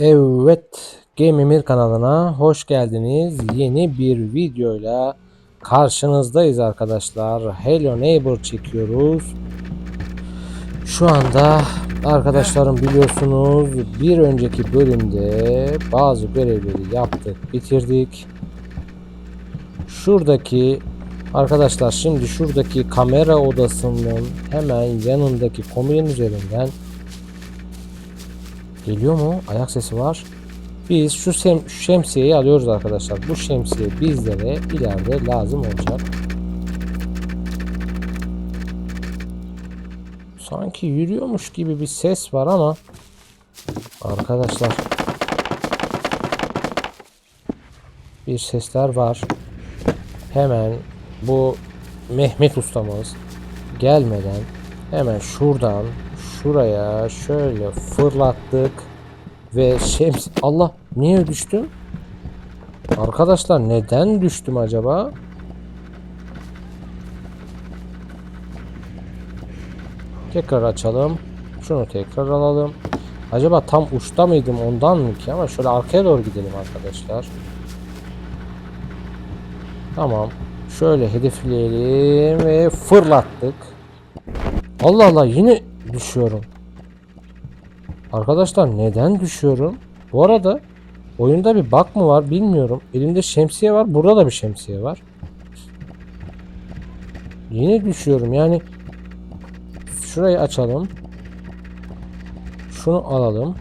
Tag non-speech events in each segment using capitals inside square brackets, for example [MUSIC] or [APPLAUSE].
Evet, Game Emir kanalına hoş geldiniz. Yeni bir videoyla karşınızdayız arkadaşlar. Hello Neighbor çekiyoruz. Şu anda arkadaşlarım biliyorsunuz bir önceki bölümde bazı görevleri yaptık, bitirdik. Şuradaki arkadaşlar şimdi şuradaki kamera odasının hemen yanındaki kominin üzerinden Geliyor mu? Ayak sesi var. Biz şu, sem şemsiyeyi alıyoruz arkadaşlar. Bu şemsiye bizlere ileride lazım olacak. Sanki yürüyormuş gibi bir ses var ama arkadaşlar bir sesler var. Hemen bu Mehmet ustamız gelmeden hemen şuradan şuraya şöyle fırlattık ve şems Allah niye düştüm? Arkadaşlar neden düştüm acaba? Tekrar açalım. Şunu tekrar alalım. Acaba tam uçta mıydım ondan mı ki? Ama şöyle arkaya doğru gidelim arkadaşlar. Tamam. Şöyle hedefleyelim ve fırlattık. Allah Allah yine düşüyorum. Arkadaşlar neden düşüyorum? Bu arada oyunda bir bug mı var bilmiyorum. Elimde şemsiye var. Burada da bir şemsiye var. Yine düşüyorum yani. Şurayı açalım. Şunu alalım.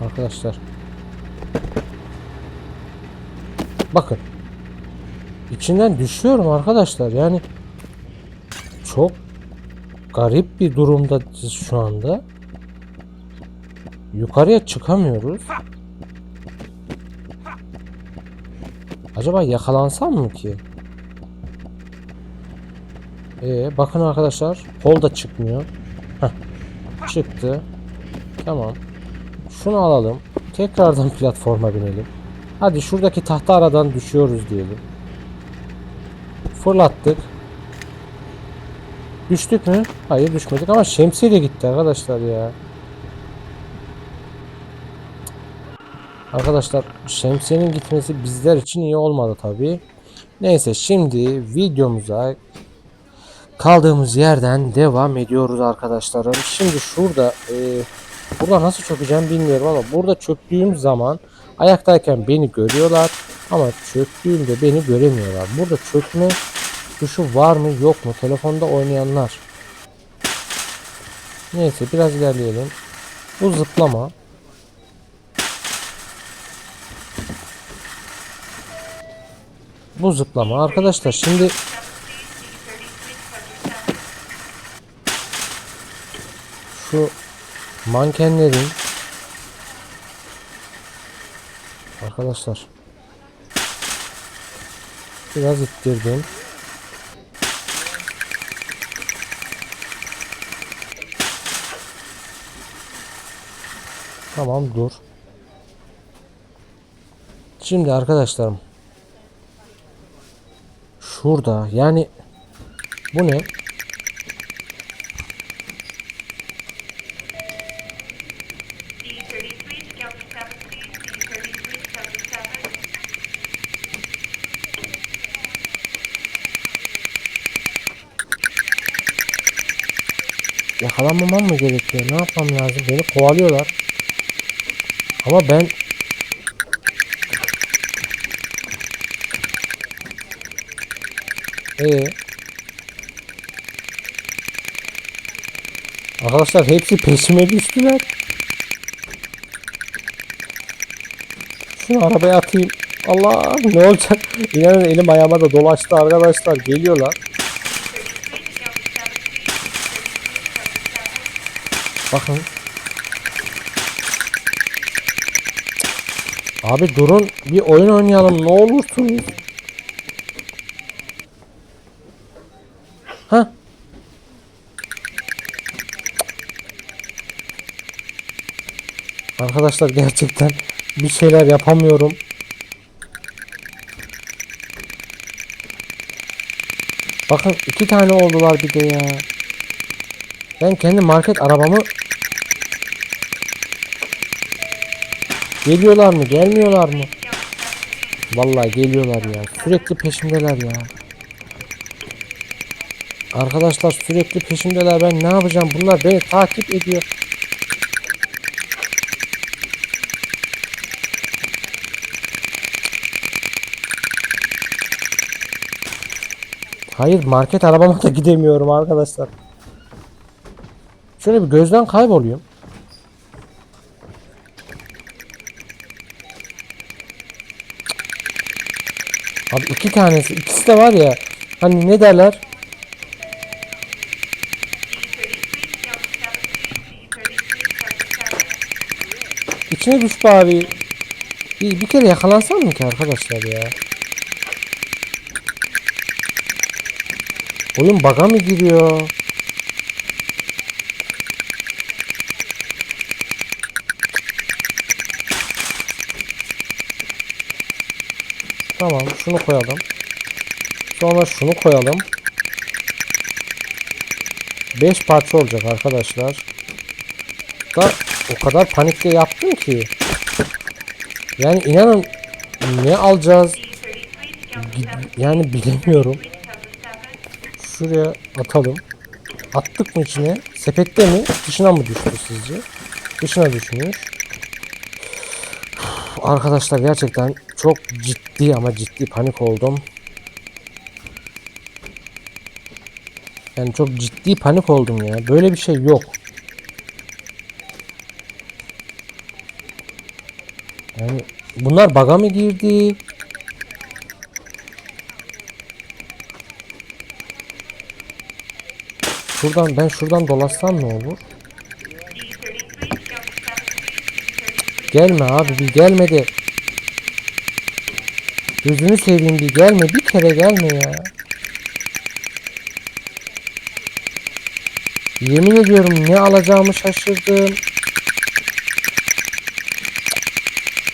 Arkadaşlar. Bakın. İçinden düşüyorum arkadaşlar. Yani çok garip bir durumda şu anda. Yukarıya çıkamıyoruz. Acaba yakalansam mı ki? Ee, bakın arkadaşlar. Kol da çıkmıyor. Heh, çıktı. Tamam. Şunu alalım. Tekrardan platforma binelim. Hadi şuradaki tahta aradan düşüyoruz diyelim. Fırlattık. Düştük mü? Hayır düşmedik ama şemsiye de gitti arkadaşlar ya. Arkadaşlar şemsiyenin gitmesi bizler için iyi olmadı tabi. Neyse şimdi videomuza kaldığımız yerden devam ediyoruz arkadaşlarım. Şimdi şurada e, burada nasıl çökeceğim bilmiyorum ama burada çöktüğüm zaman ayaktayken beni görüyorlar ama çöktüğümde beni göremiyorlar. Burada çökme tuşu var mı yok mu telefonda oynayanlar. Neyse biraz ilerleyelim. Bu zıplama. Bu zıplama arkadaşlar şimdi şu mankenlerin arkadaşlar biraz ittirdim. Tamam dur. Şimdi arkadaşlarım şurada yani bu ne? Yakalanmamam mı gerekiyor? Ne yapmam lazım? Beni kovalıyorlar. Ama ben Ee Arkadaşlar hepsi peşime düştüler. Şunu arabaya atayım. Allah ne olacak? İnanın elim ayağıma da dolaştı arkadaşlar. Geliyorlar. Bakın. Abi durun bir oyun oynayalım ne olursunuz. Ha? Arkadaşlar gerçekten bir şeyler yapamıyorum. Bakın iki tane oldular bir de ya. Ben kendi market arabamı Geliyorlar mı? Gelmiyorlar mı? Vallahi geliyorlar ya. Sürekli peşimdeler ya. Arkadaşlar sürekli peşimdeler. Ben ne yapacağım? Bunlar beni takip ediyor. Hayır market arabama da gidemiyorum arkadaşlar. Şöyle bir gözden kayboluyorum. Abi iki tanesi ikisi de var ya hani ne derler? İçine düş bari bir, bir kere yakalansam mı ki arkadaşlar ya? Oyun baga mı giriyor Tamam şunu koyalım. Sonra şunu koyalım. 5 parça olacak arkadaşlar. Da o kadar panikle yaptım ki. Yani inanın ne alacağız? Yani bilemiyorum. Şuraya atalım. Attık mı içine? Sepette mi? Dışına mı düştü sizce? Dışına düşmüş. Arkadaşlar gerçekten çok ciddi ama ciddi panik oldum. Yani çok ciddi panik oldum ya. Böyle bir şey yok. Yani bunlar baga mı girdi? Şuradan ben şuradan dolaşsam ne olur? Gelme abi bir gelme de. Gözünü seveyim bir gelme bir kere gelme ya. Yemin ediyorum ne alacağımı şaşırdım.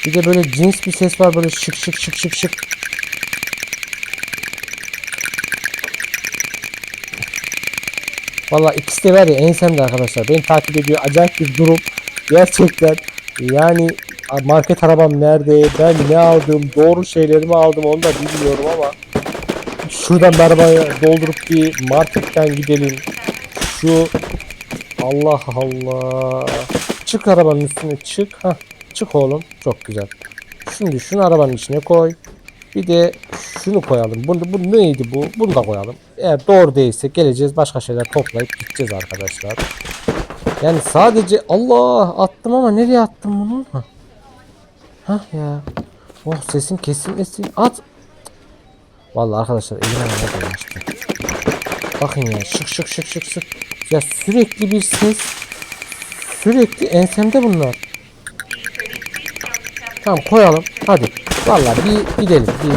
Bir de böyle cins bir ses var böyle şık şık şık şık şık. Valla ikisi de var ya ensemde arkadaşlar. Beni takip ediyor. Acayip bir durum. Gerçekten yani market arabam nerede? Ben ne aldım? Doğru şeyleri mi aldım onu da bilmiyorum ama şuradan bir arabaya doldurup bir marketten gidelim. Şu Allah Allah. Çık arabanın üstüne çık. Hah, çık oğlum. Çok güzel. Şimdi şunu arabanın içine koy. Bir de şunu koyalım. Bunu, bu neydi bu? Bunu da koyalım. Eğer doğru değilse geleceğiz başka şeyler toplayıp gideceğiz arkadaşlar. Yani sadece Allah attım ama nereye attım bunu? Hah, Hah ya. Oh sesin kesilmesin. At. Vallahi arkadaşlar elim ayağıma dolaştı. Bakın ya şık şık şık şık şık. Ya sürekli bir ses. Sürekli ensemde bunlar. Tamam koyalım. Hadi. Vallahi bir gidelim. Bir...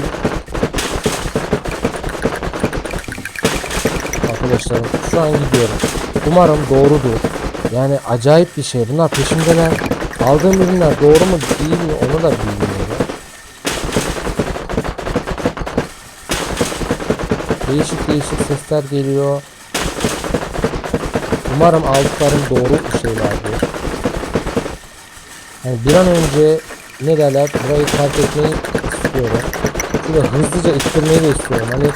Arkadaşlar şu an gidiyorum. Umarım doğrudur. Yani acayip bir şey. Bunlar peşimdeler. Aldığım ürünler doğru mu değil mi onu da bilmiyorum. Değişik değişik sesler geliyor. Umarım aldıklarım doğru şeylerdir. Yani bir an önce ne derler burayı terk etmeyi istiyorum. Şöyle hızlıca ittirmeyi de istiyorum. Hani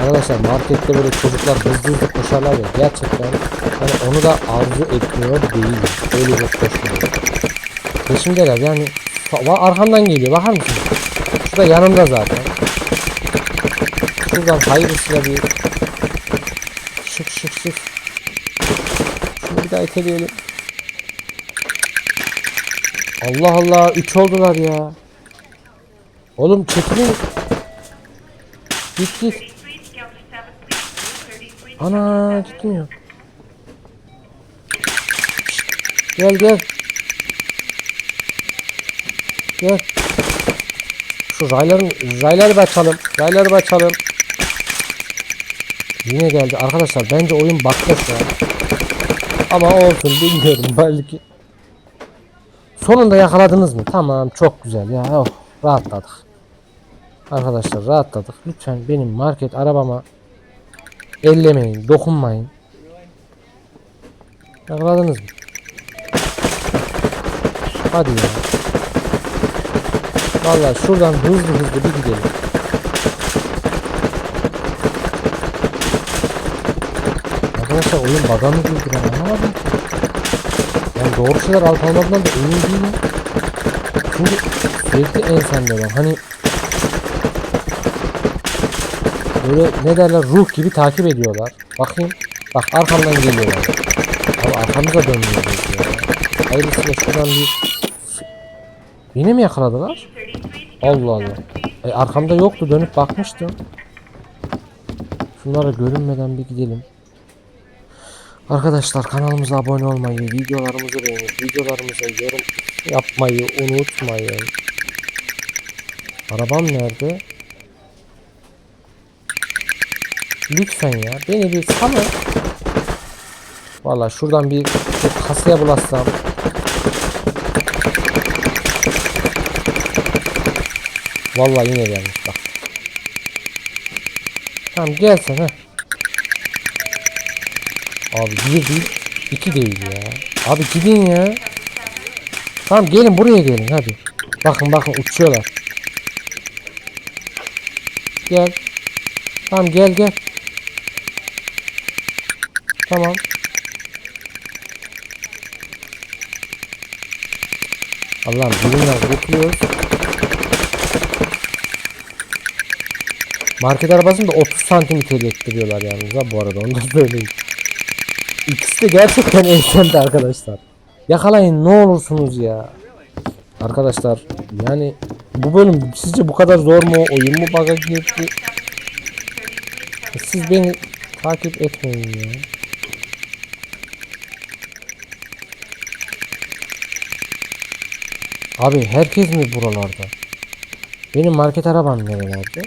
arkadaşlar markette böyle çocuklar hızlı hızlı koşarlar ya gerçekten hani onu da arzu etmiyor değilim. Öyle bir koşmuyor. Peşimdeler yani arkamdan geliyor bakar mısınız? Şurada yanımda zaten. Şuradan hayırlısıyla bir şık şık şık. Şunu bir daha iteleyelim. Allah Allah 3 oldular ya. Oğlum çekilin. Git git. Ana gitmiyor. Gel gel. Gel. Şu rayların rayları bir açalım. Rayları açalım. Yine geldi arkadaşlar. Bence oyun bakta şu an. Ama olsun bilmiyorum [LAUGHS] belki. Sonunda yakaladınız mı? Tamam çok güzel ya. Oh, rahatladık. Arkadaşlar rahatladık. Lütfen benim market arabama Ellemeyin, dokunmayın. Yakaladınız mı? Hadi ya. Vallahi şuradan hızlı hızlı bir gidelim. Arkadaşlar oyun bug'a mı girdi ben anlamadım. Yani doğru şeyler alıp almadığından da emin değilim. Çünkü sürekli ensemdeler. Hani böyle ne derler ruh gibi takip ediyorlar. Bakayım. Bak arkamdan geliyorlar. Abi arkamıza dönmüyoruz ya. Hayırlısıyla şuradan bir... Yine mi yakaladılar? Allah Allah. E, arkamda yoktu dönüp bakmıştım. Şunlara görünmeden bir gidelim. Arkadaşlar kanalımıza abone olmayı, videolarımızı beğenip videolarımıza yorum yapmayı unutmayın. Arabam nerede? Lütfen ya beni bir salın. Valla şuradan bir şu kasaya bulaşsam. Vallahi yine gelmiş bak. Tamam gelsen ha. Abi bir değil, iki değil ya. Abi gidin ya. Tamam gelin buraya gelin hadi. Bakın bakın uçuyorlar. Gel. Tamam gel gel. Tamam. Allah'ım bilimler bekliyoruz. Market arabasını da 30 santim ettiriyorlar yalnız ha bu arada onu da [LAUGHS] söyleyeyim. İkisi de gerçekten ensemde arkadaşlar. Yakalayın ne olursunuz ya. Arkadaşlar yani bu bölüm sizce bu kadar zor mu? Oyun mu bug'a girdi? Siz beni takip etmeyin ya. Abi herkes mi buralarda? Benim market arabam nerelerde?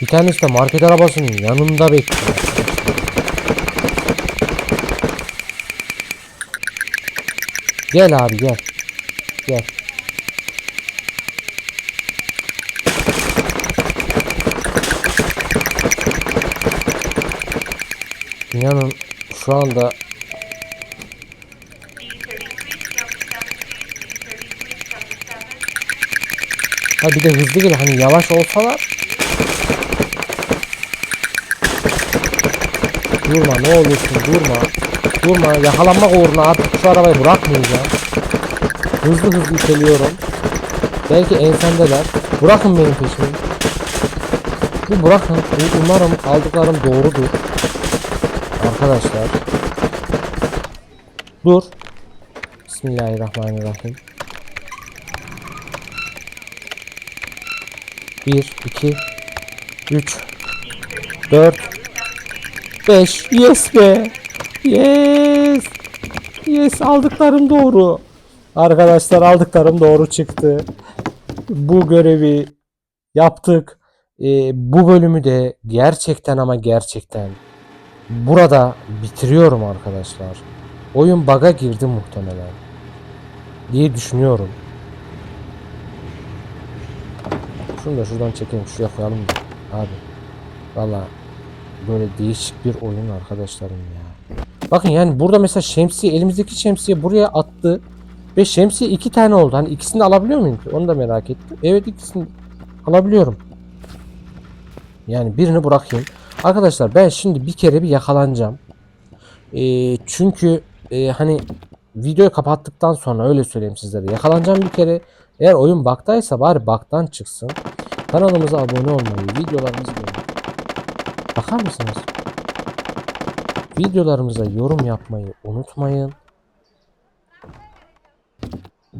Bir tanesi de market arabasının yanında bekliyor. Gel abi gel. Gel. İnanın şu anda ha bir de hızlı gel hani yavaş olsalar Durma ne olursun durma. Durma yakalanmak uğruna artık şu arabayı bırakmayacağım. Hızlı hızlı iteliyorum. Belki ensemdeler. Bırakın benim peşimi. Bir bırakın. Umarım aldıklarım doğrudur. Arkadaşlar. Dur. Bismillahirrahmanirrahim. 1, 2, 3, 4, 5. Yes be. Yes. Yes aldıklarım doğru. Arkadaşlar aldıklarım doğru çıktı. Bu görevi yaptık. Ee, bu bölümü de gerçekten ama gerçekten burada bitiriyorum arkadaşlar. Oyun bug'a girdi muhtemelen. Diye düşünüyorum. Şunu da şuradan çekelim. Şuraya koyalım. Abi. Valla böyle değişik bir oyun arkadaşlarım ya. Bakın yani burada mesela şemsiye elimizdeki şemsiye buraya attı. Ve şemsiye iki tane oldu. Hani ikisini alabiliyor muyum ki? Onu da merak ettim. Evet ikisini alabiliyorum. Yani birini bırakayım. Arkadaşlar ben şimdi bir kere bir yakalanacağım. Ee, çünkü e, hani videoyu kapattıktan sonra öyle söyleyeyim sizlere. Yakalanacağım bir kere. Eğer oyun baktaysa bari baktan çıksın. Kanalımıza abone olmayı, videolarımızı beğenmeyi. Bakar mısınız? Videolarımıza yorum yapmayı unutmayın.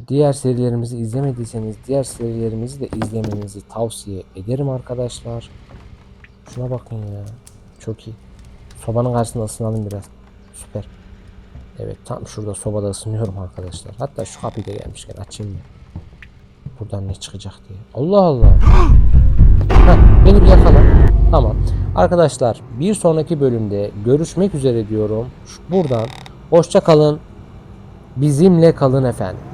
Diğer serilerimizi izlemediyseniz diğer serilerimizi de izlemenizi tavsiye ederim arkadaşlar. Şuna bakın ya. Çok iyi. Sobanın karşısında ısınalım biraz. Süper. Evet tam şurada sobada ısınıyorum arkadaşlar. Hatta şu kapıyı da gelmişken açayım mı? Buradan ne çıkacak diye. Allah Allah. [GASPS] Heh, beni bir yakala. Tamam. Arkadaşlar bir sonraki bölümde görüşmek üzere diyorum. Buradan hoşça kalın. Bizimle kalın efendim.